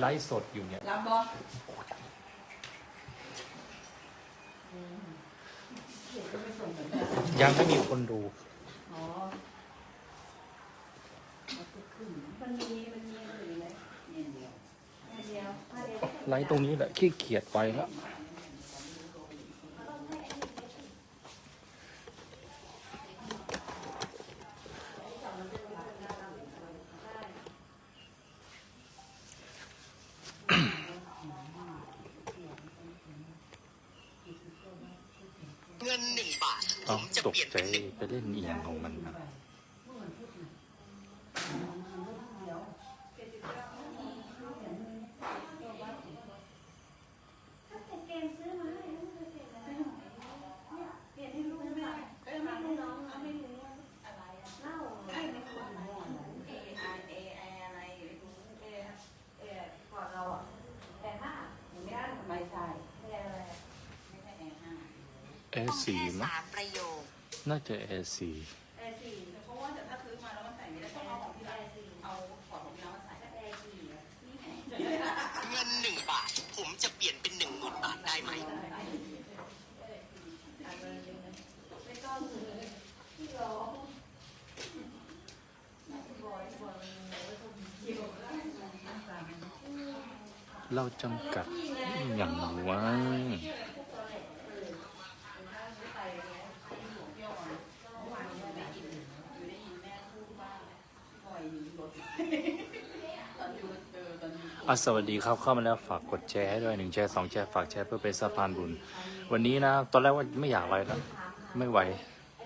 ไลฟ์สดอยู่เนี่ย รับบอยังไม่มีคนดู อ๋อมันมี มันมีอะไรอยู่ไหมเนี่ยเดียวเนี่ยเดียวผ้าเดียว ไลฟ์ตรงนี้แหละขี้เกียจไปแล้ว เงินหนึ่ ต้องตกใจไปเล่นเอียงของมันนะ A4 นะ ประโยคน่าจะ A4 แอร์สี่เพราะว่าเะถ้าซื้อมาแล้วมันใส่ไม่ได้ต้งเอาของที่ร้านเอาของของที่ร้านมาใส่แอร์สี่เงินหนึ่งบาท ผมจะเปลี่ยนเป็นหนึ่งหมื่นบาทได้ไหมเล่ราจำกัดอย่างว่า อะสวัสดีครับเข้ามาแล้วฝากกดแชร์ให้ด้วยหนึ่งแชร์สองแชร์ฝากแชร์เพื่อเป็นสะพานบุญ วันนี้นะตอนแรกว่าไม่อยากไลฟ์แล้วไม่ไหว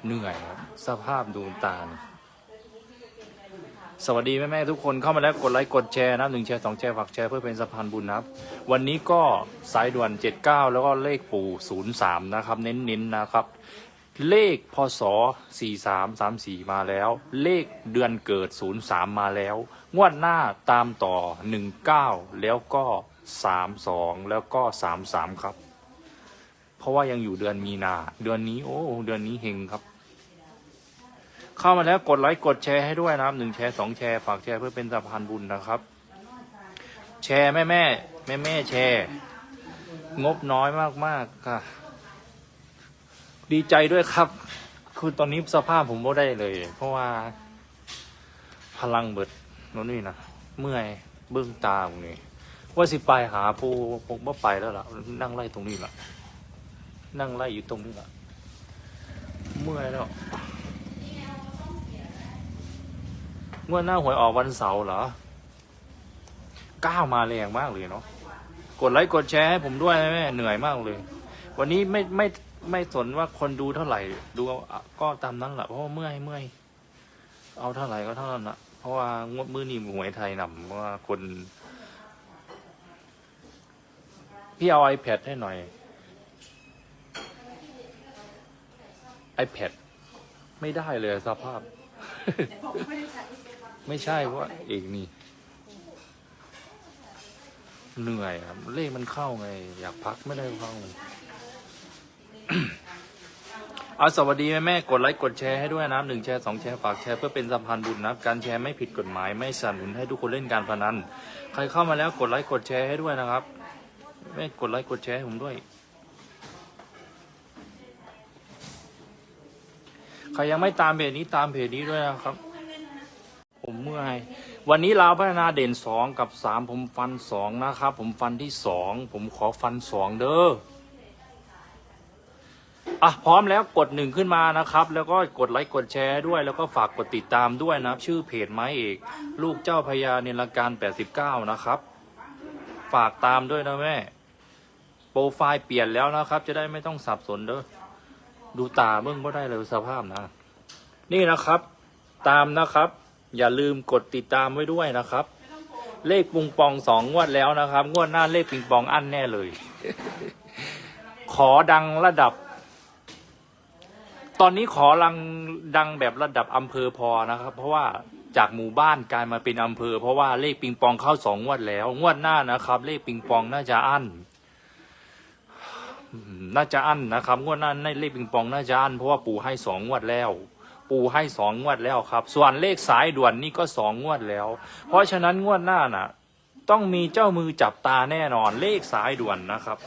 เหนื่อยครับสภาพดูตาเนี่ยสวัสดีแม่แม่ๆทุกคนเข้ามาแล้วกดไลค์กดแชร์นะหนึ่งแชร์สองแชร์ฝากแชร์เพื่อเป็นสะพานบุญนะครับ วันนี้ก็สายด่วน 79 แล้วก็เลขปู่ 03 นะครับ เน้นๆนะครับ เลขพศ 4334 มาแล้ว เลขเดือนเกิด 03 มาแล้ว งวดหน้าตามต่อ 19 แล้วก็ 32 แล้วก็ 33 ครับ เพราะว่ายังอยู่เดือนมีนา เดือนนี้ โอ้ เดือนนี้เฮงครับ เข้ามาแล้วกดไลค์กดแชร์ให้ด้วยนะครับหนึ่งแชร์สองแชร์ฝากแชร์เพื่อเป็นสะพานบุญนะครับ แชร์แม่แม่แม่แม่แชร์ งบน้อยมากๆค่ะ ดีใจด้วยครับ คือตอนนี้สภาพผมไม่ได้เลย เพราะว่า พลังเบิดโน่นนี่นะเมื่อยเบื้องตาผมนี่ว่าสิไปหาผู้ผมว่าไปแล้วล่ะ นั่งไล่ตรงนี้ล่ะ นั่งไล่อยู่ตรงนี้ล่ะ เมื่อยแล้วงวดหน้าหวยออกวันเสาร์เหรอก้าวมาแรงมากเลยเนาะกดไลค์กดแชร์ให้ผมด้วยนะแม่เหนื่อยมากเลย วันนี้ไม่ไม่ ไม่สนว่าคนดูเท่าไหร่ ดูก็ตามนั้นแหละเพราะว่าเมื่อยเมื่อยเอาเท่าไหร่ก็เท่านั้นละเพราะว่างวดมือนี้หวยไทยนำเพราะว่าคน พี่เอา iPad ให้หน่อย iPad ไม่ได้เลยสภาพ ไม่ใช่เพราะว่าเอกนี่ เหนื่อยครับ เลขมันเข้าไง อยากพักไม่ได้เข้า เอาสวัสดีแม่แม่กดไลค์กดแชร์ให้ด้วยนะหนึ่งแชร์สองแชร์ฝากแชร์เพื่อเป็นสะพานบุญนะครับการแชร์ไม่ผิดกฎหมายไม่สนับสนุนให้ทุกคนเล่นการพนันใครเข้ามาแล้วกดไลค์กดแชร์ให้ด้วยนะครับ แม่กดไลค์กดแชร์ให้ผมด้วย ใครยังไม่ตามเพจนี้ตามเพจนี้ด้วยนะครับ ผมเมื่อยวันนี้ลาวพัฒนาเด่นสองกับสามผมฟันสองนะครับ ผมฟันที่สองผมขอฟันสองเด้อ อะพร้อมแล้วกดหนึ่งขึ้นมานะครับ แล้วก็กดไลค์กดแชร์ด้วย แล้วก็ฝากกดติดตามด้วยนะครับ ชื่อเพจไม้เอก ลูกเจ้าพญาเนรการ 89 นะครับ ฝากตามด้วยนะแม่ โปรไฟล์เปลี่ยนแล้วนะครับ จะได้ไม่ต้องสับสนเด้อดูตาเบิ่งก็ได้เลยสภาพนะ นี่นะครับ ตามนะครับ อย่าลืมกดติดตามไว้ด้วยนะครับ เลขปิงปองสองงวดแล้วนะครับ งวดหน้าเลขปิงปองอันแน่เลย ขอดังระดับ อนนี้ขอรังดังแบบระดับอำเภอพอนะครับ เพราะว่าจากหมู่บ้านกลายมาเป็นอำเภอ เพราะว่าเลขปิงปองเข้าสองงวดแล้ว งวดหน้านะครับ เลขปิงปองน่าจะอั้นน่าจะอั้นนะครับ งวดหน้าในเลขปิงปองน่าจะอั้นเพราะว่าปู่ให้สองงวดแล้ว ปู่ให้สองงวดแล้วครับ ส่วนเลขสายด่วนนี่ก็สองงวดแล้ว เพราะฉะนั้นงวดหน้าน่ะ ต้องมีเจ้ามือจับตาแน่นอน เลขสายด่วนนะครับ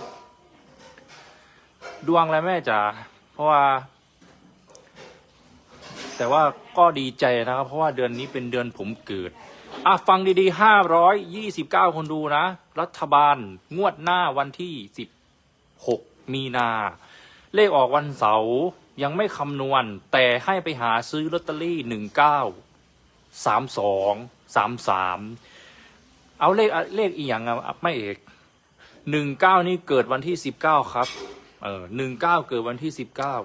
ดวงแล้วแม่จ๋าเพราะว่า แต่ว่าก็ดีใจนะครับ เพราะว่าเดือนนี้เป็นเดือนผมเกิดอะฟังดีๆห้าร้อยยี่สิบเก้าคนดูนะ รัฐบาลงวดหน้าวันที่สิบหกมีนา เลขออกวันเสาร์ยังไม่คำนวณ แต่ให้ไปหาซื้อลอตเตอรี่หนึ่งเก้าสามสองสามสามเอาเลขเลขอีกอย่างอะไม่เอกหนึ่งเก้านี่เกิดวันที่สิบเก้าครับ เออหนึ่งเก้าเกิดวันที่สิบเก้า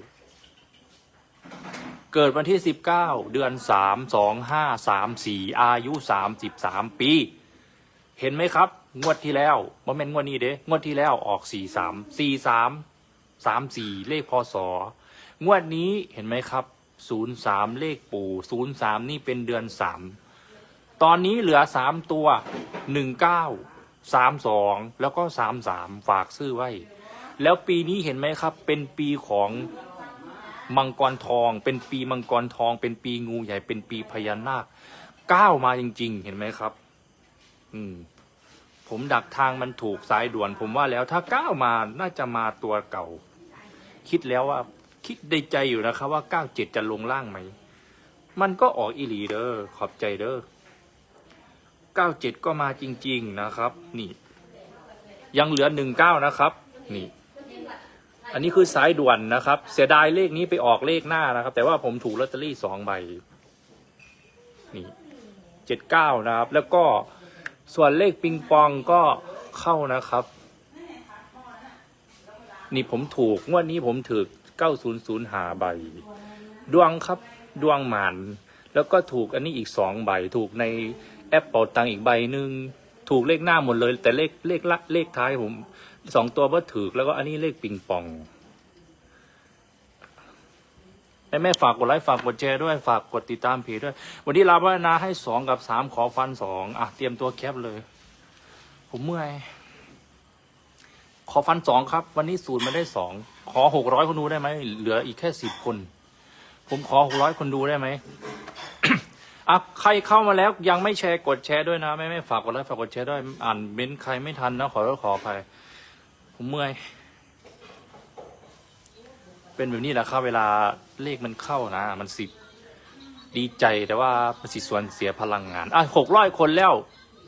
เกิดวันที่สิบเก้าเดือนสามสองห้าสามสี่อายุสามสิบสามปี เห็นไหมครับ งวดที่แล้วบ่แม่นงวดนี้เด้งวดที่แล้วออกสี่สามสี่สามสามสี่เลขพศงวดนี้เห็นไหมครับศูนย์สามเลขปู่ศูนย์สามนี่เป็นเดือนสามตอนนี้เหลือสามตัวหนึ่งเก้าสามสองแล้วก็สามสามฝากซื้อไว้ แล้วปีนี้เห็นไหมครับ เป็นปีของ มังกรทอง เป็นปีมังกรทอง เป็นปีงูใหญ่เป็นปีพญานาคก้าวมาจริง ๆ เห็นไหมครับ อืม ผมดักทางมันถูกสายด่วน ผมว่าแล้วถ้าก้าวมาน่าจะมาตัวเก่า คิดแล้วว่า คิดในใจอยู่นะครับ ว่าก้าวเจ็ดจะลงล่างไหมมันก็ออกอีหลีเด้อขอบใจเด้อเก้าเจ็ดก็มาจริง ๆนะครับ นี่ ยังเหลือหนึ่งเก้านะครับ นี่ อันนี้คือสายด่วนนะครับ เสียดายเลขนี้ไปออกเลขหน้านะครับ แต่ว่าผมถูกลอตเตอรี่สองใบนี่เจ็ดเก้านะครับ แล้วก็ส่วนเลขปิงปองก็เข้านะครับ นี่ผมถูกงวดนี้ผมถือเก้าศูนย์ศูนย์หาใบ ดวงครับดวงหมานแล้วก็ถูกอันนี้อีกสองใบถูกในแอปเป่าตังอีกใบหนึ่งถูกเลขหน้าหมดเลย แต่เลขเลขละเลขท้ายผม สองตัวว่าถือแล้วก็อันนี้เลขปิงปองแม่แม่ฝากกดไลค์ฝากกดแชร์ด้วยฝากกดติดตามเพจด้วย วันนี้ลาพัฒนาให้สองกับสามขอฟันสองอะเตรียมตัวแคปเลย ผมเมื่อย ขอฟันสองครับ วันนี้สูตรมาได้สองขอหกร้อยคนดูได้ไหมเหลืออีกแค่สิบคน ผมขอหกร้อยคนดูได้ไหมอะใครเข้ามาแล้วยังไม่แชร์กดแชร์ด้วยนะแม่แม่ฝากกดไลค์ฝากกดแชร์ด้วยอ่านเม้นใครไม่ทันนะขอขออภัย ผมเมื่อย เป็นแบบนี้แหละครับ เวลาเลขมันเข้านะ มันสิดีใจแต่ว่ามันสิส่วนเสียพลังงาน อะหกร้อยคนแล้ว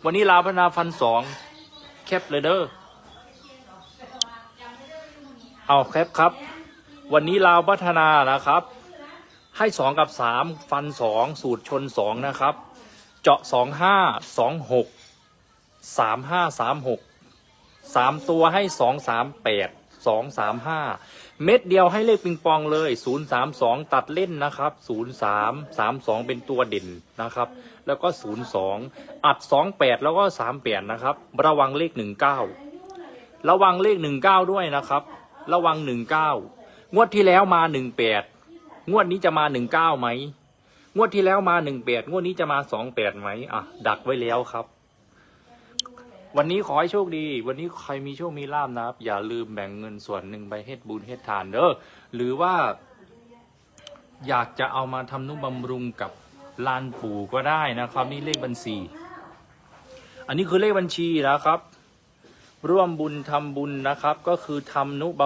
วันนี้ลาพนาฟันสองแคปเลยเด้อเอาแคปครับ วันนี้ลาวพัฒนานะครับ ให้สองกับสามฟันสองสูตรชนสองนะครับ เจาะสองห้าสองหกสามห้าสามหก สามตัวให้สองสามแปดสองสามห้าเม็ดเดียวให้เลขปิงปองเลยศูนย์สามสองตัดเล่นนะครับศูนย์สามสามสองเป็นตัวเด่นนะครับ แล้วก็ศูนย์สองอัดสองแปดแล้วก็สามแปดนะครับ ระวังเลขหนึ่งเก้าระวังเลขหนึ่งเก้าด้วยนะครับ ระวังหนึ่งเก้างวดที่แล้วมาหนึ่งแปดงวดนี้จะมาหนึ่งเก้าไหมงวดที่แล้วมาหนึ่งแปดงวดนี้จะมาสองแปดไหมอะ ดักไว้แล้วครับ วันนี้ขอให้โชคดี วันนี้ใครมีโชคมีลาบนะครับ อย่าลืมแบ่งเงินส่วนหนึ่งไปเฮ็ดบุญเฮ็ดทานเด้อหรือว่า อยากจะเอามาทำนุบำรุงกับลานปู่ก็ได้นะครับ นี่เลขบัญชี อันนี้คือเลขบัญชีนะครับ ร่วมบุญทำบุญนะครับ ก็คือทำนุบำ